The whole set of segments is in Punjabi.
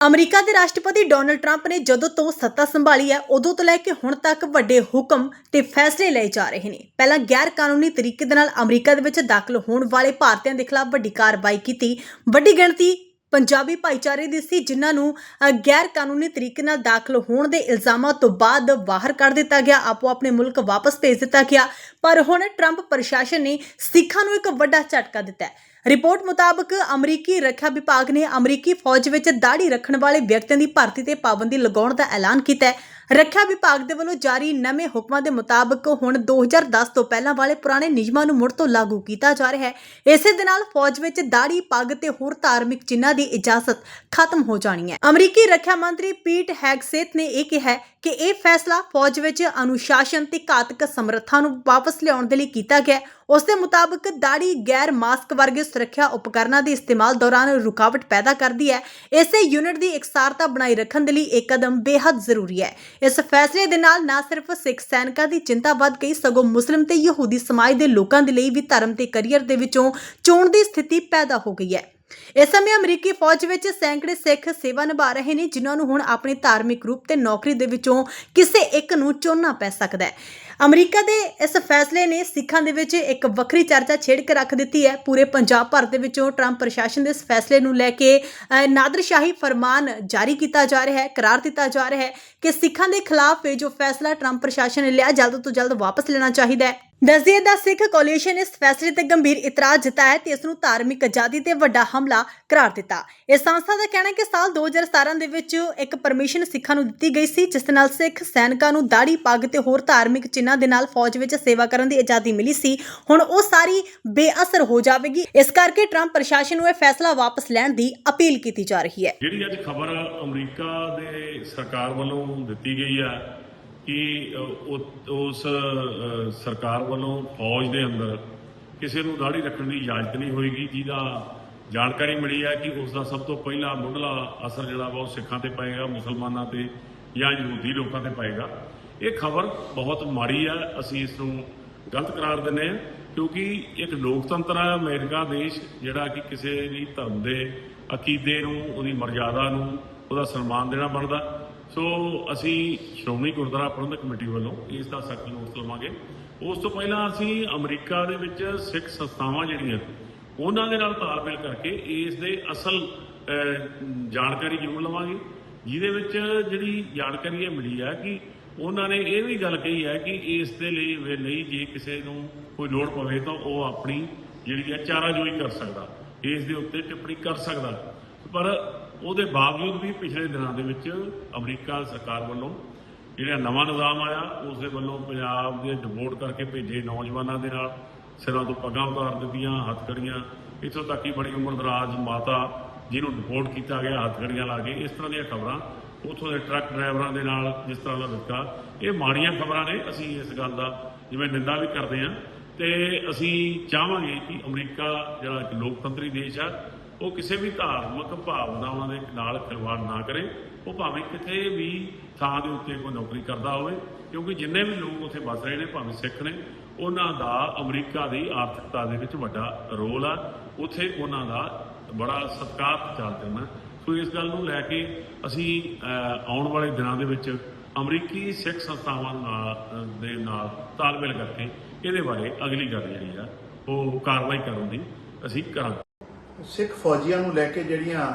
ਅਮਰੀਕਾ ਦੇ ਰਾਸ਼ਟਰਪਤੀ ਡੋਨਲਡ ਟਰੰਪ ਨੇ ਜਦੋਂ ਤੋਂ ਸੱਤਾ ਸੰਭਾਲੀ ਹੈ, ਉਦੋਂ ਤੋਂ ਲੈ ਕੇ ਹੁਣ ਤੱਕ ਵੱਡੇ ਹੁਕਮ ਤੇ ਫੈਸਲੇ ਲਏ ਜਾ ਰਹੇ ਨੇ। ਪਹਿਲਾਂ ਗੈਰ ਕਾਨੂੰਨੀ ਤਰੀਕੇ ਦੇ ਨਾਲ ਅਮਰੀਕਾ ਦੇ ਵਿੱਚ ਦਾਖਲ ਹੋਣ ਵਾਲੇ ਭਾਰਤੀਆਂ ਦੇ ਖਿਲਾਫ ਵੱਡੀ ਕਾਰਵਾਈ ਕੀਤੀ। ਵੱਡੀ ਗਿਣਤੀ ਪੰਜਾਬੀ ਭਾਈਚਾਰੇ ਦੀ ਸੀ, ਜਿਨ੍ਹਾਂ ਨੂੰ ਗੈਰ ਕਾਨੂੰਨੀ ਤਰੀਕੇ ਨਾਲ ਦਾਖਲ ਹੋਣ ਦੇ ਇਲਜ਼ਾਮਾਂ ਤੋਂ ਬਾਅਦ ਬਾਹਰ ਕੱਢ ਦਿੱਤਾ ਗਿਆ, ਆਪੋ ਆਪਣੇ ਮੁਲਕ ਵਾਪਸ ਭੇਜ ਦਿੱਤਾ ਗਿਆ। ਪਰ ਹੁਣ ਟਰੰਪ ਪ੍ਰਸ਼ਾਸਨ ਨੇ ਸਿੱਖਾਂ ਨੂੰ ਇੱਕ ਵੱਡਾ ਝਟਕਾ ਦਿੱਤਾ ਹੈ। ਰਿਪੋਰਟ ਮੁਤਾਬਕ ਅਮਰੀਕੀ ਰੱਖਿਆ ਵਿਭਾਗ ਨੇ ਅਮਰੀਕੀ ਫੌਜ ਵਿੱਚ ਦਾੜੀ ਰੱਖਣ ਵਾਲੇ ਵਿਅਕਤੀਆਂ ਦੀ ਭਰਤੀ ਤੇ ਪਾਬੰਦੀ ਲਗਾਉਣ ਦਾ ਐਲਾਨ ਕੀਤਾ ਹੈ। ਰੱਖਿਆ ਵਿਭਾਗ ਦੇ ਵੱਲੋਂ ਜਾਰੀ ਨਵੇਂ ਹੁਕਮਾਂ ਦੇ ਮੁਤਾਬਕ ਹੁਣ 2010 ਤੋਂ ਪਹਿਲਾਂ ਵਾਲੇ ਪੁਰਾਣੇ ਨਿਯਮਾਂ ਨੂੰ ਮੁੜ ਤੋਂ ਲਾਗੂ ਕੀਤਾ ਜਾ ਰਿਹਾ ਹੈ। ਇਸੇ ਦੇ ਨਾਲ ਫੌਜ ਵਿੱਚ ਦਾੜੀ ਪੱਗ ਤੇ ਹੋਰ ਧਾਰਮਿਕ ਚਿੰਨ੍ਹਾਂ ਦੀ ਇਜਾਜ਼ਤ ਖਤਮ ਹੋ ਜਾਣੀ ਹੈ। ਅਮਰੀਕੀ ਰੱਖਿਆ ਮੰਤਰੀ ਪੀਟ ਹੈਗਸੇਥ ਨੇ ਇਹ ਕਿਹਾ ਕਿ ਇਹ ਫੈਸਲਾ ਫੌਜ ਵਿੱਚ ਅਨੁਸ਼ਾਸਨ ਤੇ ਘਾਤਕ ਸਮਰੱਥਾ ਨੂੰ ਵਾਪਸ ਲਿਆਉਣ ਦੇ ਲਈ ਕੀਤਾ ਗਿਆ ਹੈ। ਉਸ ਦੇ ਮੁਤਾਬਕ ਦਾੜੀ ਗੈਰ ਮਾਸਕ ਵਰਗੇ ਸੁਰੱਖਿਆ ਉਪਕਰਨਾਂ ਦੇ ਇਸਤੇਮਾਲ ਦੌਰਾਨ ਰੁਕਾਵਟ ਪੈਦਾ ਕਰਦੀ ਹੈ। ਇਸੇ ਯੂਨਿਟ ਦੀ ਇਕਸਾਰਤਾ ਬਣਾਈ ਰੱਖਣ ਦੇ ਲਈ ਇਹ ਕਦਮ ਬੇहद ਜ਼ਰੂਰੀ ਹੈ। ਇਸ ਫੈਸਲੇ ਦੇ ਨਾਲ ਨਾ ਸਿਰਫ ਸਿੱਖ ਸੈਨਿਕਾਂ ਦੀ ਚਿੰਤਾ ਵੱਧ ਗਈ, ਸਗੋਂ ਮੁਸਲਿਮ ਤੇ ਯਹੂਦੀ ਸਮਾਜ ਦੇ ਲੋਕਾਂ ਦੇ ਲਈ ਵੀ ਧਰਮ ਤੇ ਕੈਰੀਅਰ ਦੇ ਵਿੱਚੋਂ ਚੋਣ ਦੀ ਸਥਿਤੀ ਪੈਦਾ ਹੋ ਗਈ ਹੈ। ਇਸ ਸਮੇਂ ਅਮਰੀਕੀ ਫੌਜ ਵਿੱਚ ਸੈਂਕੜੇ ਸਿੱਖ ਸੇਵਾ ਨਿਭਾ ਰਹੇ ਨੇ, ਜਿਨ੍ਹਾਂ ਨੂੰ ਹੁਣ ਆਪਣੇ ਧਾਰਮਿਕ ਰੂਪ ਤੇ ਨੌਕਰੀ ਦੇ ਵਿੱਚੋਂ ਕਿਸੇ ਇੱਕ ਨੂੰ ਚੁਣਨਾ ਪੈ ਸਕਦਾ ਹੈ। ਅਮਰੀਕਾ ਦੇ ਇਸ ਫੈਸਲੇ ਨੇ ਸਿੱਖਾਂ ਦੇ ਵਿੱਚ ਇੱਕ ਵੱਖਰੀ ਚਰਚਾ ਛੇੜ ਕੇ ਰੱਖ ਦਿੱਤੀ ਹੈ। ਪੂਰੇ ਪੰਜਾਬ ਭਰ ਦੇ ਵਿੱਚੋਂ ਟਰੰਪ ਪ੍ਰਸ਼ਾਸਨ ਦੇ ਇਸ ਫੈਸਲੇ ਨੂੰ ਲੈ ਕੇ ਨਾਦਰਸ਼ਾਹੀ ਫਰਮਾਨ ਜਾਰੀ ਕੀਤਾ ਜਾ ਰਿਹਾ ਹੈ, ਕਰਾਰ ਦਿੱਤਾ ਜਾ ਰਿਹਾ ਹੈ ਕਿ ਸਿੱਖਾਂ ਦੇ ਖਿਲਾਫ ਇਹ ਜੋ ਫੈਸਲਾ ਟਰੰਪ ਪ੍ਰਸ਼ਾਸਨ ਨੇ ਲਿਆ, ਜਲਦ ਤੋਂ ਜਲਦ ਵਾਪਸ ਲੈਣਾ ਚਾਹੀਦਾ ਹੈ। ਦਸਦੀਏ ਦਾ ਸਿੱਖ ਕੋਲੀਸ਼ਨ ਇਸ ਫੈਸਲੇ ਤੇ ਗੰਭੀਰ ਇਤਰਾਜ਼ ਜਤਾਇਆ ਤੇ ਇਸ ਨੂੰ ਧਾਰਮਿਕ ਆਜ਼ਾਦੀ ਤੇ ਵੱਡਾ ਹਮਲਾ ਕਰਾਰ ਦਿੱਤਾ। ਇਸ ਸੰਸਥਾ ਦਾ ਕਹਿਣਾ ਹੈ ਕਿ ਸਾਲ 2017 ਦੇ ਵਿੱਚ ਇੱਕ ਪਰਮਿਸ਼ਨ ਸਿੱਖਾਂ ਨੂੰ ਦਿੱਤੀ ਗਈ ਸੀ, ਜਿਸ ਨਾਲ ਸਿੱਖ ਸੈਨਿਕਾਂ ਨੂੰ ਦਾੜੀ ਪੱਗ ਤੇ ਹੋਰ ਧਾਰਮਿਕ ਚਿੰਨ੍ਹਾਂ ਦੇ ਨਾਲ ਫੌਜ ਵਿੱਚ ਸੇਵਾ ਕਰਨ ਦੀ ਆਜ਼ਾਦੀ ਮਿਲੀ ਸੀ। ਹੁਣ ਉਹ ਸਾਰੀ ਬੇਅਸਰ ਹੋ ਜਾਵੇਗੀ। ਇਸ ਕਰਕੇ ਟਰੰਪ ਪ੍ਰਸ਼ਾਸਨ ਨੂੰ ਇਹ ਫੈਸਲਾ ਵਾਪਸ ਲੈਣ ਦੀ ਅਪੀਲ ਕੀਤੀ ਜਾ ਰਹੀ ਹੈ। ਜਿਹੜੀ ਅੱਜ ਖਬਰ ਅਮਰੀਕਾ ਦੇ ਸਰਕਾਰ ਵੱਲੋਂ ਦਿੱਤੀ ਗਈ ਆ ਕਿ ਉਹ- ਉਸ ਸਰਕਾਰ ਵੱਲੋਂ ਫੌਜ ਦੇ ਅੰਦਰ ਕਿਸੇ ਨੂੰ ਦਾੜੀ ਰੱਖਣ ਦੀ ਇਜਾਜ਼ਤ ਨਹੀਂ ਹੋਏਗੀ। ਜਿਹਦਾ ਜਾਣਕਾਰੀ ਮਿਲੀ ਹੈ ਕਿ ਉਸ ਦਾ ਸਭ ਤੋਂ ਪਹਿਲਾ ਮੁੱਢਲਾ ਅਸਰ ਜਿਹੜਾ ਵਾ ਉਹ ਸਿੱਖਾਂ ਤੇ ਪਏਗਾ, ਮੁਸਲਮਾਨਾਂ ਤੇ ਜਾਂ ਯਹੂਦੀ ਲੋਕਾਂ ਤੇ ਪਏਗਾ। ਇਹ ਖਬਰ ਬਹੁਤ ਮਾੜੀ ਆ ਅਸੀਂ ਇਸ ਨੂੰ ਗਲਤ ਕਰਾਰ ਦਿੰਦੇ ਹਾਂ, ਕਿਉਂਕਿ ਇੱਕ ਲੋਕਤੰਤਰ ਹੈ ਅਮਰੀਕਾ ਦੇਸ਼, ਜਿਹੜਾ ਕਿ ਕਿਸੇ ਵੀ ਧਰਮ ਦੇ ਅਕੀਦੇ ਨੂੰ, ਉਹਦੀ ਮਰਜ਼ਾਦਾ ਨੂੰ, ਉਹਦਾ ਸਨਮਾਨ ਦੇਣਾ ਬਣਦਾ। ਸੋ ਅਸੀਂ ਸ਼੍ਰੋਮਣੀ ਗੁਰਦੁਆਰਾ ਪ੍ਰਬੰਧਕ ਕਮੇਟੀ ਵੱਲੋਂ ਇਸ ਦਾ ਸਖਤ ਨੋਟਿਸ ਲਵਾਂਗੇ ਉਸ ਤੋਂ ਪਹਿਲਾਂ ਅਸੀਂ ਅਮਰੀਕਾ ਦੇ ਵਿੱਚ ਸਿੱਖ ਸੰਸਥਾਵਾਂ ਜਿਹੜੀਆਂ, ਉਹਨਾਂ ਦੇ ਨਾਲ ਤਾਲਮੇਲ ਕਰਕੇ ਇਸ ਦੇ ਅਸਲ ਜਾਣਕਾਰੀ ਜ਼ਰੂਰ ਲਵਾਂਗੇ। ਜਿਹਦੇ ਵਿੱਚ ਜਿਹੜੀ ਜਾਣਕਾਰੀ ਇਹ ਮਿਲੀ ਹੈ ਕਿ ਉਹਨਾਂ ਨੇ ਇਹ ਵੀ ਗੱਲ ਕਹੀ ਹੈ ਕਿ ਇਸ ਦੇ ਲਈ ਵੇ ਲਈ ਜੇ ਕਿਸੇ ਨੂੰ ਕੋਈ ਲੋੜ ਪਵੇ ਤਾਂ ਉਹ ਆਪਣੀ ਜਿਹੜੀ ਹੈ ਚਾਰਾਜੋਈ ਕਰ ਸਕਦਾ, ਇਸ ਦੇ ਉੱਤੇ ਟਿੱਪਣੀ ਕਰ ਸਕਦਾ। ਪਰ ਉਹਦੇ ਬਾਵਜੂਦ ਵੀ ਪਿਛਲੇ ਦਿਨਾਂ ਦੇ ਵਿੱਚ ਅਮਰੀਕਾ ਸਰਕਾਰ ਵੱਲੋਂ ਜਿਹੜਾ ਨਵਾਂ ਨਿਜ਼ਾਮ ਆਇਆ ਉਸ ਦੇ ਵੱਲੋਂ ਪੰਜਾਬ ਦੇ ਡਿਪੋਰਟ ਕਰਕੇ ਭੇਜੇ ਨੌਜਵਾਨਾਂ ਦੇ ਨਾਲ, ਸਿਰਾਂ ਤੋਂ ਪੱਗਾਂ ਉਤਾਰ ਦਿੱਤੀਆਂ, ਹੱਥਕੜੀਆਂ। ਇੱਥੋਂ ਤੱਕ ਕਿ ਬੜੀ ਉਮਰ ਦਰਾਜ਼ ਮਾਤਾ ਜਿਹਨੂੰ ਡਿਪੋਰਟ ਕੀਤਾ ਗਿਆ, ਹੱਥਕੜੀਆਂ ਲਾ ਕੇ, ਇਸ ਤਰ੍ਹਾਂ ਦੀਆਂ ਖਬਰਾਂ ਉੱਥੋਂ ਦੇ ਟਰੱਕ ਡਰਾਈਵਰਾਂ ਦੇ ਨਾਲ, ਜਿਸ ਤਰ੍ਹਾਂ ਦਾ ਧੱਕਾ ਇਹ ਮਾੜੀਆਂ ਖਬਰਾਂ ਨੇ, ਅਸੀਂ ਇਸ ਗੱਲ ਦਾ ਜਿਵੇਂ ਨਿੰਦਾ ਵੀ ਕਰਦੇ ਹਾਂ। ਤੇ ਅਸੀਂ ਚਾਹਾਂਗੇ ਕਿ ਅਮਰੀਕਾ ਜਿਹੜਾ ਇੱਕ ਲੋਕਤੰਤਰੀ ਦੇਸ਼ ਆ ਉਹ ਕਿਸੇ ਵੀ ਧਾਰਮਿਕ ਭਾਵਨਾਵਾਂ ਦੇ ਨਾਲ ਖਿਲਵਾੜ ਨਾ ਕਰੇ, ਉਹ ਭਾਵੇਂ ਕਿਤੇ ਵੀ ਥਾਂ ਦੇ ਉੱਤੇ ਕੋਈ ਨੌਕਰੀ ਕਰਦਾ ਹੋਵੇ, ਕਿਉਂਕਿ ਜਿੰਨੇ ਵੀ ਲੋਕ ਉੱਥੇ ਵਸ ਰਹੇ ਨੇ, ਭਾਵੇਂ ਸਿੱਖ ਨੇ, ਉਹਨਾਂ ਦਾ ਅਮਰੀਕਾ ਦੀ ਆਰਥਿਕਤਾ ਦੇ ਵਿੱਚ ਵੱਡਾ ਰੋਲ ਆ। ਉੱਥੇ ਉਹਨਾਂ ਦਾ ਬੜਾ ਸਤਿਕਾਰ ਚੱਲ ਕਰਨਾ। ਸੋ ਇਸ ਗੱਲ ਨੂੰ ਲੈ ਕੇ ਅਸੀਂ ਆਉਣ ਵਾਲੇ ਦਿਨਾਂ ਦੇ ਵਿੱਚ ਅਮਰੀਕੀ ਸਿੱਖ ਸੰਸਥਾਵਾਂ ਨਾਲ, ਦੇ ਨਾਲ ਤਾਲਮੇਲ ਕਰਕੇ ਇਹਦੇ ਬਾਰੇ ਅਗਲੀ ਗੱਲ ਜਿਹੜੀ ਆ, ਉਹ ਕਾਰਵਾਈ ਕਰਨ ਦੀ ਅਸੀਂ ਕਰਾਂਗੇ। ਸਿੱਖ ਫੌਜੀਆਂ ਨੂੰ ਲੈ ਕੇ ਜਿਹੜੀਆਂ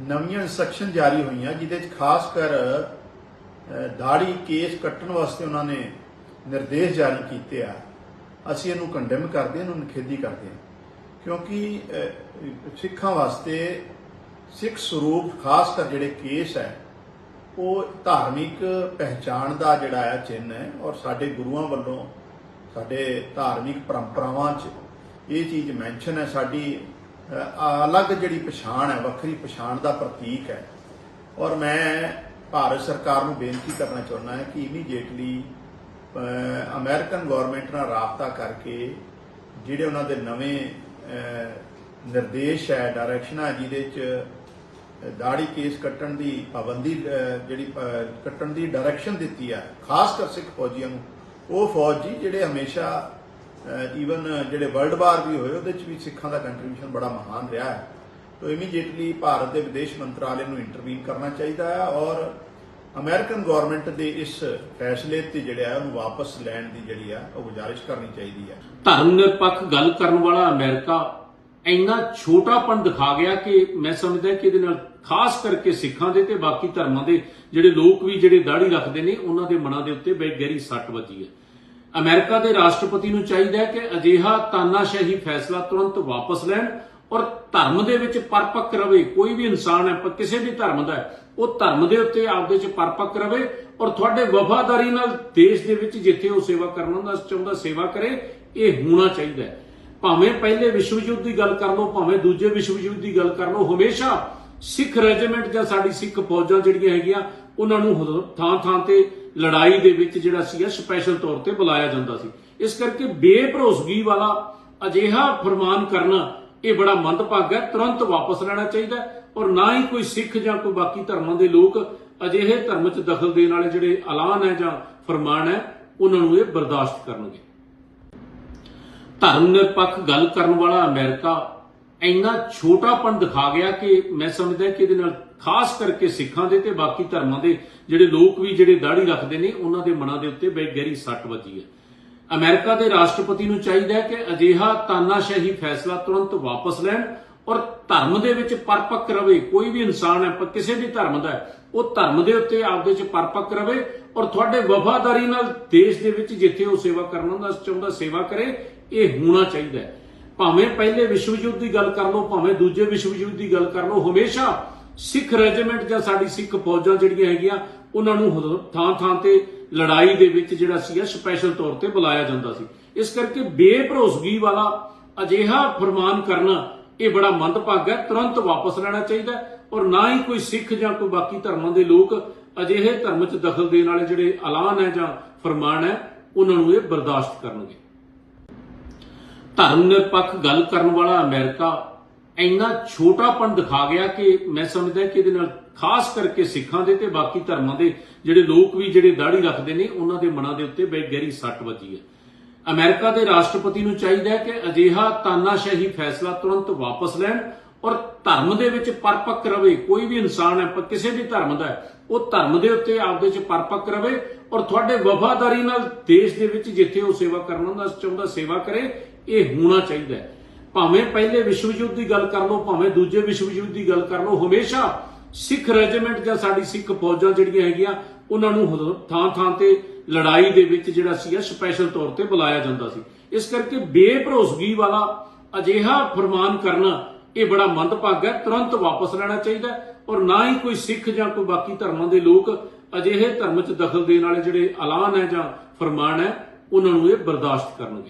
ਨਵੀਆਂ ਇਨਸਟਰਕਸ਼ਨ ਜਾਰੀ ਹੋਈਆਂ, ਜਿਹਦੇ ਵਿੱਚ ਖਾਸ ਕਰ ਦਾੜੀ ਕੇਸ ਕੱਟਣ ਵਾਸਤੇ ਉਹਨਾਂ ਨੇ ਨਿਰਦੇਸ਼ ਜਾਰੀ ਕੀਤੇ ਆ, ਅਸੀਂ ਇਹਨੂੰ ਕੰਡੈਮ ਕਰਦੇ ਹਾਂ, ਇਹਨੂੰ ਨਿਖੇਧੀ ਕਰਦੇ ਹਾਂ। ਕਿਉਂਕਿ ਸਿੱਖਾਂ ਵਾਸਤੇ ਸਿੱਖ ਸਰੂਪ ਖਾਸ ਕਰ ਜਿਹੜੇ ਕੇਸ ਹੈ, ਉਹ ਧਾਰਮਿਕ ਪਹਿਚਾਣ ਦਾ ਜਿਹੜਾ ਹੈ ਚਿੰਨ੍ਹ ਹੈ ਔਰ ਸਾਡੇ ਗੁਰੂਆਂ ਵੱਲੋਂ, ਸਾਡੇ ਧਾਰਮਿਕ ਪਰੰਪਰਾਵਾਂ 'ਚ ਇਹ ਚੀਜ਼ ਮੈਂਸ਼ਨ ਹੈ, ਸਾਡੀ ਅਲੱਗ ਜਿਹੜੀ ਪਛਾਣ ਹੈ, ਵੱਖਰੀ ਪਛਾਣ ਦਾ ਪ੍ਰਤੀਕ ਹੈ। ਔਰ ਮੈਂ ਭਾਰਤ ਸਰਕਾਰ ਨੂੰ ਬੇਨਤੀ ਕਰਨਾ ਚਾਹੁੰਦਾ ਹਾਂ ਕਿ ਇਮੀਡੀਏਟਲੀ ਅਮਰੀਕਨ ਗਵਰਨਮੈਂਟ ਨਾਲ ਰਾਬਤਾ ਕਰਕੇ ਜਿਹੜੇ ਉਹਨਾਂ ਦੇ ਨਵੇਂ ਨਿਰਦੇਸ਼ ਹੈ ਡਾਇਰੈਕਸ਼ਨ ਹੈ, ਜਿਹਦੇ 'ਚ ਦਾੜੀ ਕੇਸ ਕੱਟਣ ਦੀ ਪਾਬੰਦੀ ਜਿਹੜੀ ਕੱਟਣ ਦੀ ਡਾਇਰੈਕਸ਼ਨ ਦਿੱਤੀ ਹੈ, ਖਾਸ ਕਰ ਸਿੱਖ ਫੌਜੀਆਂ ਨੂੰ, ਉਹ ਫੌਜ ਜੀ ਜਿਹੜੇ ਹਮੇਸ਼ਾ ਈਵਨ ਜਿਹੜੇ ਵਰਲਡ ਵਾਰ ਵੀ ਹੋਏ, ਉਹਦੇ ਚ ਵੀ ਸਿੱਖਾਂ ਦਾ ਕੰਟਰੀਬਿਊਸ਼ਨ ਬੜਾ ਮਹਾਨ ਰਿਹਾ ਹੈ। ਤਾਂ ਇਮੀਡੀਏਟਲੀ ਭਾਰਤ ਦੇ ਵਿਦੇਸ਼ ਮੰਤਰਾਲੇ ਨੂੰ ਇੰਟਰਵੀਨ ਕਰਨਾ ਚਾਹੀਦਾ ਹੈ ਔਰ ਅਮਰੀਕਨ ਗਵਰਨਮੈਂਟ ਦੇ ਇਸ ਫੈਸਲੇ ਤੇ ਜਿਹੜਾ ਹੈ ਉਹਨੂੰ ਵਾਪਸ ਲੈਣ ਦੀ ਜਿਹੜੀ ਆ, ਉਹ ਗੁਜ਼ਾਰਿਸ਼ ਕਰਨੀ ਚਾਹੀਦੀ ਹੈ। ਧਰਮ ਨਿਰਪੱਖ ਗੱਲ ਕਰਨ ਵਾਲਾ ਅਮਰੀਕਾ ਇੰਨਾ ਛੋਟਾਪਨ ਦਿਖਾ ਗਿਆ ਕਿ ਮੈਂ ਸਮਝਦਾ ਕਿ ਇਹਦੇ ਨਾਲ ਖਾਸ ਕਰਕੇ ਸਿੱਖਾਂ ਦੇ ਤੇ ਬਾਕੀ ਧਰਮਾਂ ਦੇ ਜਿਹੜੇ ਲੋਕ ਵੀ ਜਿਹੜੇ ਦਾੜੀ ਰੱਖਦੇ ਨੇ, ਉਹਨਾਂ ਦੇ ਮਨਾਂ ਦੇ ਉੱਤੇ ਬੜੀ ਗਹਿਰੀ ਸੱਟ ਵੱਜੀ ਹੈ। ਅਮਰੀਕਾ ਦੇ ਰਾਸ਼ਟਰਪਤੀ ਨੂੰ ਚਾਹੀਦਾ ਹੈ ਕਿ ਅਜਿਹਾ ਤਾਨਾਸ਼ਾਹੀ ਫੈਸਲਾ ਤੁਰੰਤ ਵਾਪਸ ਲੈਣ ਔਰ ਧਰਮ ਦੇ ਵਿੱਚ ਪਰਪੱਕ ਰਵੇ ਕੋਈ ਵੀ ਇਨਸਾਨ ਹੈ ਕਿਸੇ ਵੀ ਧਰਮ ਦਾ ਉਹ ਧਰਮ ਦੇ ਉੱਤੇ ਆਪਦੇ ਚ ਪਰਪੱਕ ਰਵੇ ਔਰ ਤੁਹਾਡੇ ਵਫਾਦਾਰੀ ਨਾਲ ਦੇਸ਼ ਦੇ ਵਿੱਚ ਜਿੱਥੇ ਉਹ ਸੇਵਾ ਕਰਨਾ ਦਾ ਚਾਹੁੰਦਾ, ਸੇਵਾ ਕਰੇ, ਇਹ ਹੋਣਾ ਚਾਹੀਦਾ ਹੈ। ਭਾਵੇਂ ਪਹਿਲੇ ਵਿਸ਼ਵ ਯੁੱਧ ਦੀ ਗੱਲ ਕਰ ਲਓ, ਭਾਵੇਂ ਦੂਜੇ ਵਿਸ਼ਵ ਯੁੱਧ ਦੀ ਗੱਲ ਕਰ ਲਓ, ਹਮੇਸ਼ਾ ਸਿੱਖ ਰੈਜੀਮੈਂਟ ਜਾਂ ਸਾਡੀ ਸਿੱਖ ਫੌਜਾਂ ਜਿਹੜੀਆਂ ਹੈਗੀਆਂ, ਉਹਨਾਂ ਨੂੰ ਥਾਂ ਥਾਂ ਤੇ ਲੜਾਈ ਦੇ ਵਿੱਚ ਜਿਹੜਾ ਸੀ ਸਪੈਸ਼ਲ ਤੌਰ ਤੇ ਬੁਲਾਇਆ ਜਾਂਦਾ ਸੀ। ਇਸ ਕਰਕੇ ਬੇਭਰੋਸਗੀ ਵਾਲਾ ਅਜਿਹਾ ਫਰਮਾਨ ਕਰਨਾ ਇਹ ਬੜਾ ਮੰਦਭਾਗਾ ਹੈ। ਤੁਰੰਤ ਵਾਪਸ ਲੈਣਾ ਚਾਹੀਦਾ ਔਰ ਨਾ ਹੀ ਕੋਈ ਸਿੱਖ ਜਾਂ ਕੋਈ ਬਾਕੀ ਧਰਮਾਂ ਦੇ ਲੋਕ ਅਜਿਹੇ ਧਰਮ 'ਚ ਦਖਲ ਦੇਣ ਵਾਲੇ ਜਿਹੜੇ ਐਲਾਨ ਹੈ ਜਾਂ ਫਰਮਾਨ ਹੈ, ਉਹਨਾਂ ਨੂੰ ਇਹ ਬਰਦਾਸ਼ਤ ਕਰਨਗੇ। ਧਰਮ ਨਿਰਪੱਖ ਗੱਲ ਕਰਨ ਵਾਲਾ ਅਮਰੀਕਾ ਇੰਨਾ ਛੋਟਾਪਣ ਦਿਖਾ ਗਿਆ ਕਿ ਮੈਂ ਸਮਝਦਾ ਕਿ ਇਹਦੇ ਨਾਲ ਖਾਸ ਕਰਕੇ ਸਿੱਖਾਂ ਦੇ ਤੇ ਬਾਕੀ ਧਰਮਾਂ ਦੇ ਜਿਹੜੇ ਲੋਕ ਵੀ ਜਿਹੜੇ ਦਾੜੀ ਰੱਖਦੇ ਨੇ, ਉਹਨਾਂ ਦੇ ਮਨਾਂ ਦੇ ਉੱਤੇ ਬੜੀ ਗਹਿਰੀ ਸੱਟ ਵੱਜੀ ਹੈ। ਅਮਰੀਕਾ ਦੇ ਰਾਸ਼ਟਰਪਤੀ ਨੂੰ ਚਾਹੀਦਾ ਹੈ ਕਿ ਅਜਿਹਾ ਤਾਨਾਸ਼ਾਹੀ ਫੈਸਲਾ ਤੁਰੰਤ ਵਾਪਸ ਲੈਣ ਔਰ ਧਰਮ ਦੇ ਵਿੱਚ ਪਰਪੱਕ ਰਵੇ। ਕੋਈ ਵੀ ਇਨਸਾਨ ਹੈ ਕਿਸੇ ਵੀ ਧਰਮ ਦਾ ਹੈ, ਉਹ ਧਰਮ ਦੇ ਉੱਤੇ ਆਪਦੇ ਚ ਪਰਪੱਕ ਰਵੇ ਔਰ ਤੁਹਾਡੇ ਵਫਾਦਾਰੀ ਨਾਲ ਦੇਸ਼ ਦੇ ਵਿੱਚ ਜਿੱਥੇ ਉਹ ਸੇਵਾ ਕਰਨਾ ਦਾ ਚਾਹੁੰਦਾ, ਸੇਵਾ ਕਰੇ, ਇਹ ਹੋਣਾ ਚਾਹੀਦਾ ਹੈ। ਭਾਵੇਂ ਪਹਿਲੇ ਵਿਸ਼ਵ ਯੁੱਧ ਦੀ ਗੱਲ ਕਰ ਲਓ, ਭਾਵੇਂ ਦੂਜੇ ਵਿਸ਼ਵ ਯੁੱਧ ਦੀ ਗੱਲ ਕਰ ਲਓ, ਹਮੇਸ਼ਾ ਸਿੱਖ ਰੈਜੀਮੈਂਟ ਜਾਂ ਸਾਡੀ ਸਿੱਖ ਫੌਜਾਂ ਜਿਹੜੀਆਂ ਹੈਗੀਆਂ ਉਹਨਾਂ ਨੂੰ ਥਾਂ ਥਾਂ ਤੇ ਲੜਾਈ ਦੇ ਵਿੱਚ ਜਿਹੜਾ ਸੀ ਸਪੈਸ਼ਲ ਤੌਰ ਤੇ ਬੁਲਾਇਆ ਜਾਂਦਾ ਸੀ। ਇਸ ਕਰਕੇ ਬੇਭਰੋਸਗੀ ਵਾਲਾ ਅਜਿਹਾ ਫਰਮਾਨ ਕਰਨਾ ਇਹ ਬੜਾ ਮੰਦਭਾਗਾ ਹੈ, ਤੁਰੰਤ ਵਾਪਸ ਲੈਣਾ ਚਾਹੀਦਾ ਔਰ ਨਾ ਹੀ ਕੋਈ ਸਿੱਖ ਜਾਂ ਕੋਈ ਬਾਕੀ ਧਰਮਾਂ ਦੇ ਲੋਕ ਅਜਿਹੇ ਧਰਮ 'ਚ ਦਖਲ ਦੇਣ ਵਾਲੇ ਜਿਹੜੇ ਐਲਾਨ ਹੈ ਜਾਂ ਫਰਮਾਨ ਹੈ, ਉਹਨਾਂ ਨੂੰ ਇਹ ਬਰਦਾਸ਼ਤ ਕਰਨਗੇ। ਧਰਮ ਨਿਰਪੱਖ ਗੱਲ ਕਰਨ ਵਾਲਾ ਅਮਰੀਕਾ ਇੰਨਾ ਛੋਟਾਪਣ ਦਿਖਾ ਗਿਆ ਕਿ ਮੈਂ ਸਮਝਦਾ ਕਿ ਇਹਦੇ ਨਾਲ ਖਾਸ ਕਰਕੇ ਸਿੱਖਾਂ ਦੇ ਤੇ ਬਾਕੀ ਧਰਮਾਂ ਦੇ ਜਿਹੜੇ ਲੋਕ ਵੀ ਜਿਹੜੇ ਦਾੜੀ ਰੱਖਦੇ ਨੇ, ਉਹਨਾਂ ਦੇ ਮਨਾਂ ਦੇ ਉੱਤੇ ਬੜੀ ਗਹਿਰੀ ਸੱਟ ਵੱਜੀ ਹੈ। ਅਮਰੀਕਾ ਦੇ ਰਾਸ਼ਟਰਪਤੀ ਨੂੰ ਚਾਹੀਦਾ ਹੈ ਕਿ ਅਜਿਹਾ ਤਾਨਾਸ਼ਾਹੀ ਫੈਸਲਾ ਤੁਰੰਤ ਵਾਪਸ ਲੈਣ ਔਰ ਧਰਮ ਦੇ ਵਿੱਚ ਪਰਪੱਕ ਰਵੇ। ਕੋਈ ਵੀ ਇਨਸਾਨ ਹੈ ਕਿਸੇ ਵੀ ਧਰਮ ਦਾ ਉਹ ਧਰਮ ਦੇ ਉੱਤੇ ਆਪਦੇ ਚ ਪਰਪੱਕ ਰਵੇ ਔਰ ਤੁਹਾਡੇ ਵਫਾਦਾਰੀ ਨਾਲ ਦੇਸ਼ ਦੇ ਵਿੱਚ ਜਿੱਥੇ ਉਹ ਸੇਵਾ ਕਰਨਾ ਦਾ ਚਾਹੁੰਦਾ, ਸੇਵਾ ਕਰੇ, ਇਹ ਹੋਣਾ ਚਾਹੀਦਾ ਭਾਵੇਂ ਪਹਿਲੇ ਵਿਸ਼ਵ ਯੁੱਧ ਦੀ ਗੱਲ ਕਰ ਲਓ, ਭਾਵੇਂ ਦੂਜੇ ਵਿਸ਼ਵ ਯੁੱਧ ਦੀ ਗੱਲ ਕਰ ਲਓ, ਹਮੇਸ਼ਾ ਸਿੱਖ ਰੈਜੀਮੈਂਟ ਜਾਂ ਸਾਡੀ ਸਿੱਖ ਫੌਜਾਂ ਜਿਹੜੀਆਂ ਹੈਗੀਆਂ, ਉਹਨਾਂ ਨੂੰ ਥਾਂ ਥਾਂ ਤੇ ਲੜਾਈ ਦੇ ਵਿੱਚ ਜਿਹੜਾ ਸੀ ਸਪੈਸ਼ਲ ਤੌਰ ਤੇ ਬੁਲਾਇਆ ਜਾਂਦਾ ਸੀ। ਇਸ ਕਰਕੇ ਬੇਭਰੋਸਗੀ ਵਾਲਾ ਅਜਿਹਾ ਫਰਮਾਨ ਕਰਨਾ, ਇਹ ਬੜਾ ਮੰਦਭਾਗ ਹੈ। ਤੁਰੰਤ ਵਾਪਸ ਲੈਣਾ ਚਾਹੀਦਾ ਔਰ ਨਾ ਹੀ ਕੋਈ ਸਿੱਖ ਜਾਂ ਕੋਈ ਬਾਕੀ ਧਰਮਾਂ ਦੇ ਲੋਕ ਅਜਿਹੇ ਧਰਮ 'ਚ ਦਖਲ ਦੇਣ ਵਾਲੇ ਜਿਹੜੇ ਐਲਾਨ ਹੈ ਜਾਂ ਫਰਮਾਨ ਹੈ, ਉਹਨਾਂ ਨੂੰ ਇਹ ਬਰਦਾਸ਼ਤ ਕਰਨਗੇ।